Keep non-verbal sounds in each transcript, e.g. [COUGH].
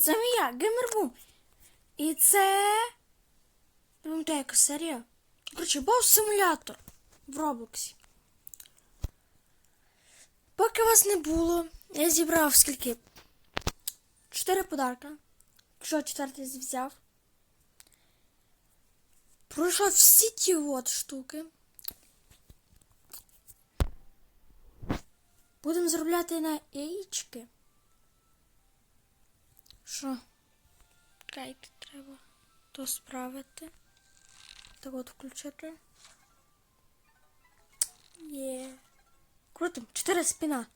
Привіт, з вами я, Геймербум. І це. Пам'ятаю, яка серія. Коротше, бос симулятор в Роблоксі. Поки вас не було, я зібрав скільки? Чотири подарка. Що четвертий взяв. Пройшов всі ті от штуки. Будемо заробляти на яєчки. Що? Чекайте, треба то справити. Так от включити. Є. Круто, чотири спіна.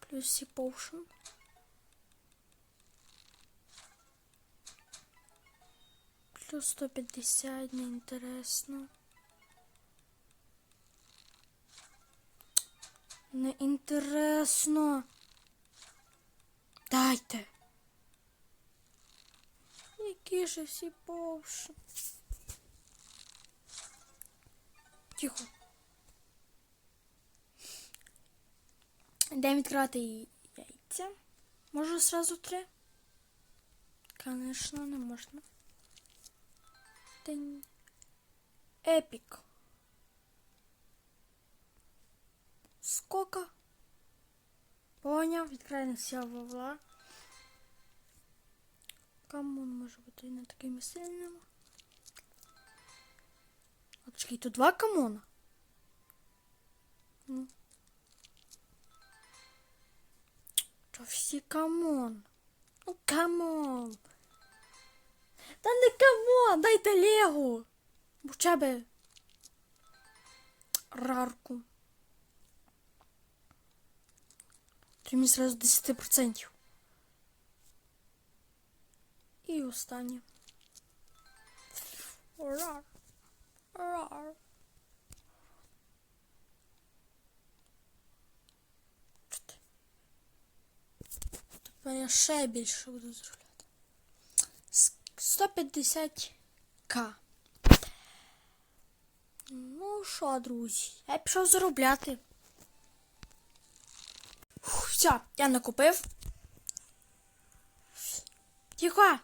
Плюс сі поушн. Плюс 150, неінтересно. Неінтересно. Дайте. Які ж всі повши. Тихо. Йдемо відкривати яйця. Можу сразу три? Конечно, не можна. Епік. Сколько? Поняв, відкриваємо вся вовла. Камон може бути не такими сильними. От чекай, тут два камона. Ну. Та всі камон. Ну камон. Та не камон, дайте Лего. Хоча би рарку. Мені сразу 10%. І останнє. Рар. Рар. Тепер я ще більше буду зробляти. С- 150к. Ну що, друзі, я пішов заробляти. Все, я накупив. Тихо.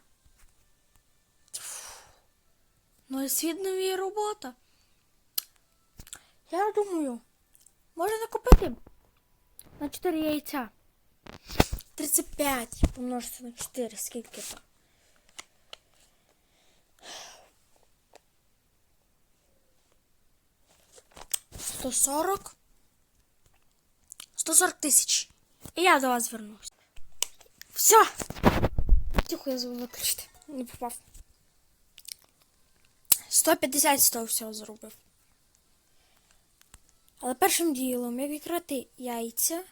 Ну і свіднові робота. Я думаю, можна накупити на 4 яйця. 35 помножити на 4, скільки там. Сто сорок. 140 тисяч. І я до вас вернусь. Все. Тихо, я забув виключити. Не попав. 150 з того всього зробив. Але першим ділом, як відкрити яйця,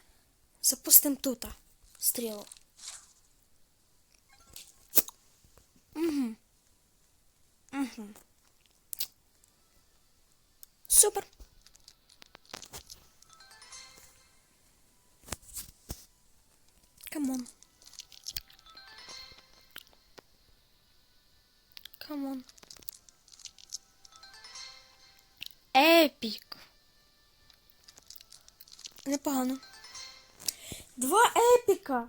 запустимо тут стрілу. Угу. Угу. Супер. Камон. Камон. Епік. Непогано. Два епіка.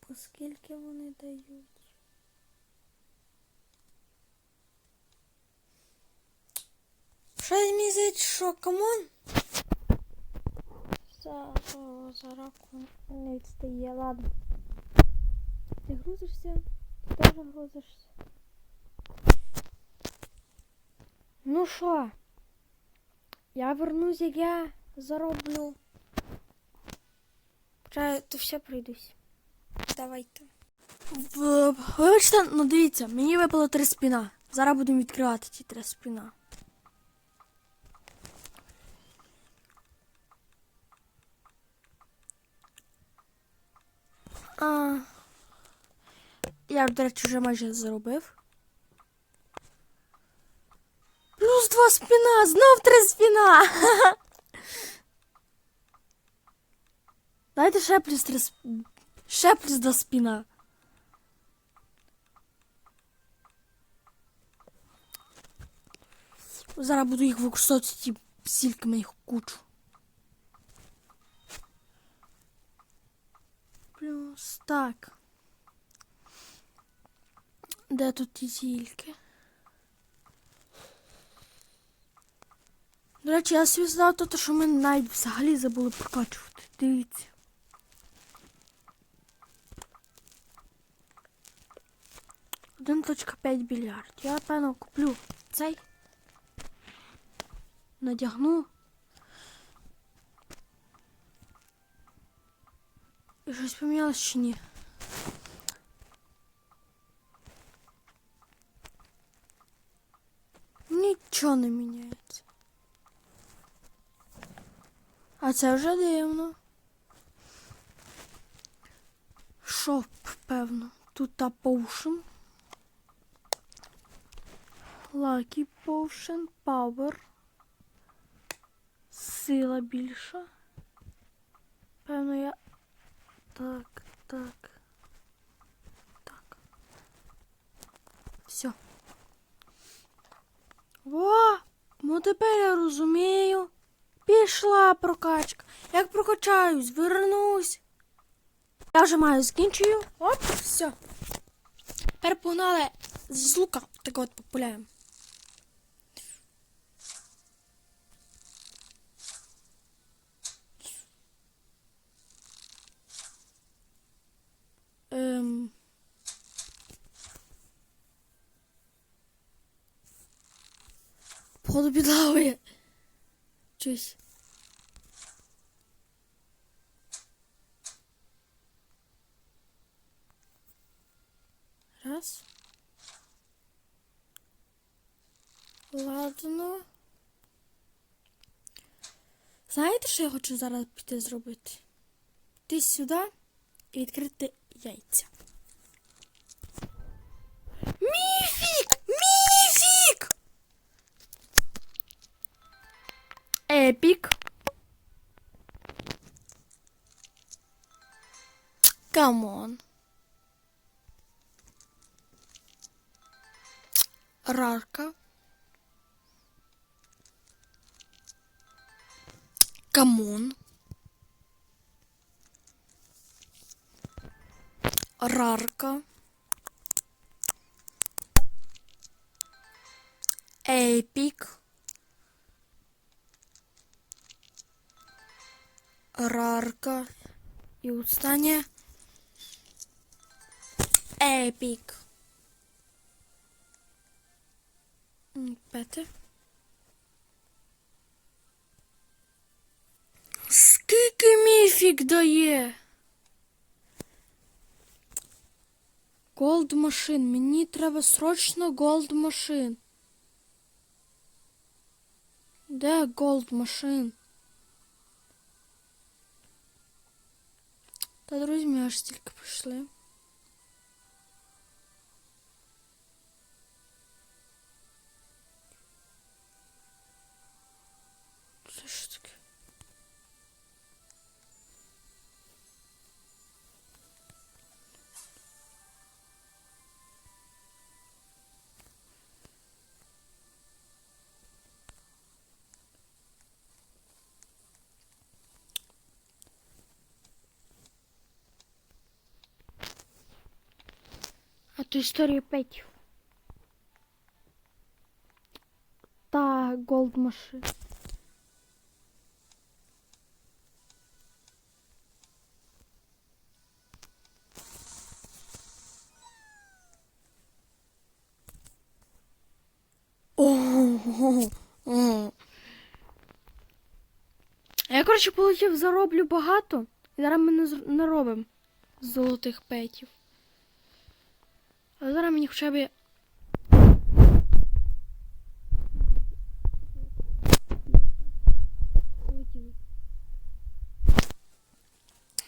По скільки вони дають? Що мені що камон? За, о, за раку не відстає, ладно. Ти грузишся? Ти теж грузишся. Ну що? Я вернусь, як я зароблю. Хоча то все прийдусь. Давайте. Вибачте, ну дивіться, мені випало три спіна. Зараз будемо відкривати ті три спіна. А, я, до речі, вже майже заробив. Плюс два спіна, знов три спіна. [LAUGHS] Дайте ще плюс три сп- Ще плюс два спіна. Зараз буду їх використовувати стільки їх кучу. Плюс так. Де тут ті зільки? До речі, я собі знав то, що ми навіть взагалі забули прокачувати. Дивіться. Один точка п'ять більярд. Я, певно, куплю цей. Надягну. І щось помінялось чи ні? Нічого не міняється. А це вже дивно. Шоп, певно. Тут та поушен. Lucky Potion, Power. Сила більша. Певно, я. Так. Так. Все. Во! Ну тепер я розумію. Пішла прокачка. Як прокачаюсь, вернусь. Я вже маю закінчую. Оп, все. Тепер погнали з лука. Так от популяємо. Походу підлавує. Чусь. Раз. Ладно. Знаєте, що я хочу зараз піти зробити? Піти сюди і відкрити яйця. Епік. Камон. Рарка. Камон. Рарка. Епік. Рарка. І останнє. Епік. М, Пете. Скільки міфік дає? Голд машин. Мені треба срочно голд машин. Де голд машин? Та друзі, ми аж тільки пішли. Це що то історія петів. Та голд машин. Ого. Я, коротше, полетів, зароблю багато. І зараз ми не, зр- не робимо золотих петів. Але зараз мені хоча б.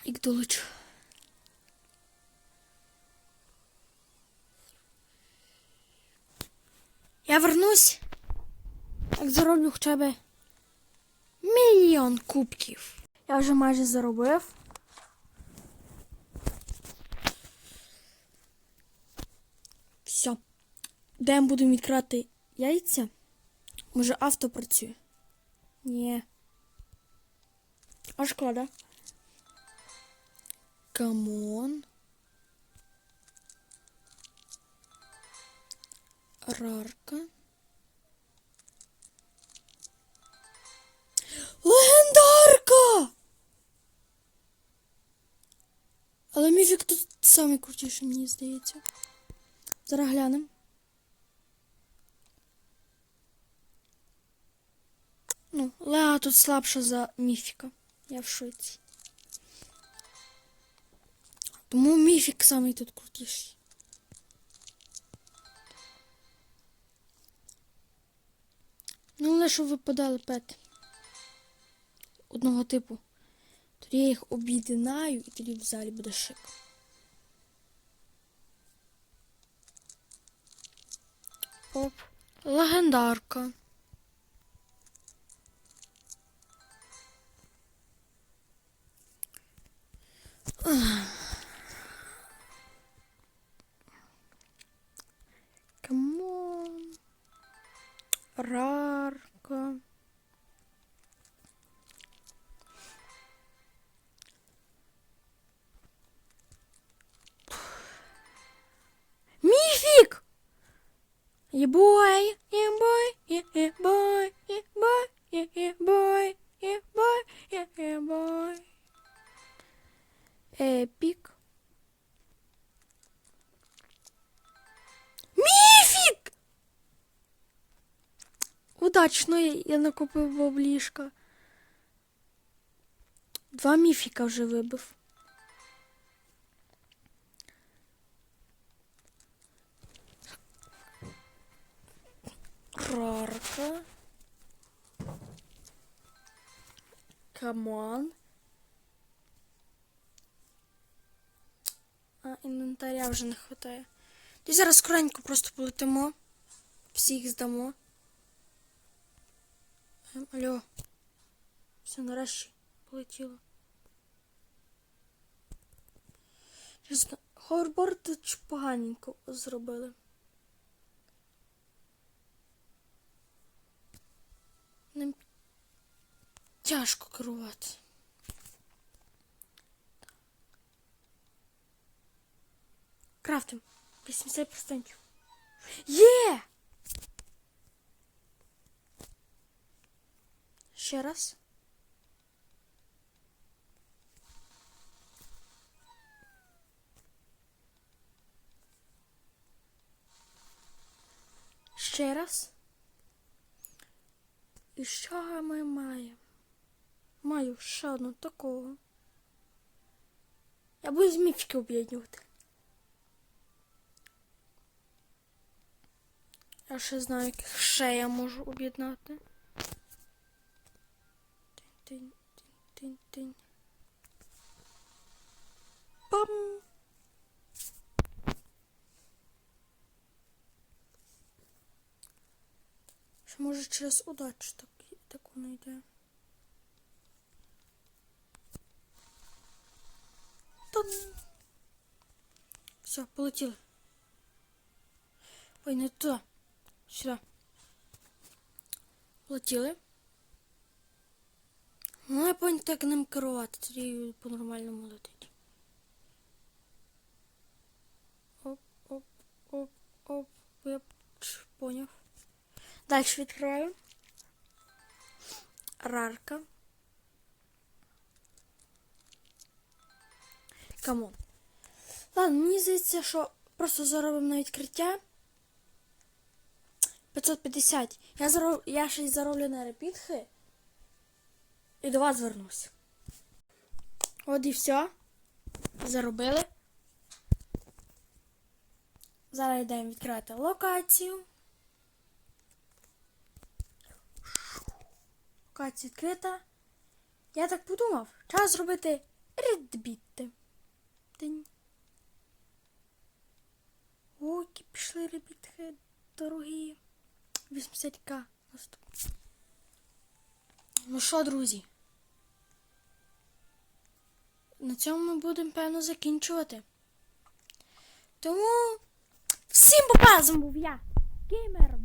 Їх долучу. Я вернусь. Як зароблю хоча б мільйон кубків. Я вже майже заробив. Все. Де ми будемо відкривати яйця? Може авто працює? Ні. А шкода. Камон. Рарка. Легендарка! Але міфік тут самий крутіший, мені здається. Зараз глянемо. Ну, Леа тут слабша за міфіка. Я в шоці. Тому міфік самий тут крутіший. Ну, але що випадали пети. Одного типу. Тоді я їх об'єднаю і тоді в залі буде шик. Оп. Легендарка. Камон. Рарка. Міфік! Єбой, єбой, єбой, Удачно я, я накупив баблішка. Два міфіка вже вибив. Рарка. Камон. А, інвентаря вже не вистачає. І зараз скоренько просто полетимо. Всіх здамо. Алло. Все, нарешті полетіло. Чесно, Ховерборд поганенько зробили. Ним тяжко керувати. Крафтим. 80%. Є! Ще раз. Ще раз. І що ми маємо? Маю ще одну такого. Я буду з міфіки об'єднувати. Я ще знаю, яких ще я можу об'єднати. Тинь-тинь-тинь-тинь. Пам! Ще може через удачу так, таку не йде. Тан! Все, полетіли. Ой, не туди. Сюди. Полетіли. Ну, я повинен так ним керувати, тоді по-нормальному летить. Оп, оп, оп, оп. Я поняв. Далі відкриваю. Рарка. Камон. Ладно, мені здається, що просто заробимо на відкриття. 550. Я, зароб... я ще й зароблю на репітхи. І до вас звернусь. От і все. Заробили. Зараз йдемо відкривати локацію. Локація відкрита. Я так подумав, час зробити редбіти. О, які пішли ребітки дорогі. 80к. Ну що, друзі? На цьому ми будемо, певно, закінчувати. Тому всім попазом був я, геймер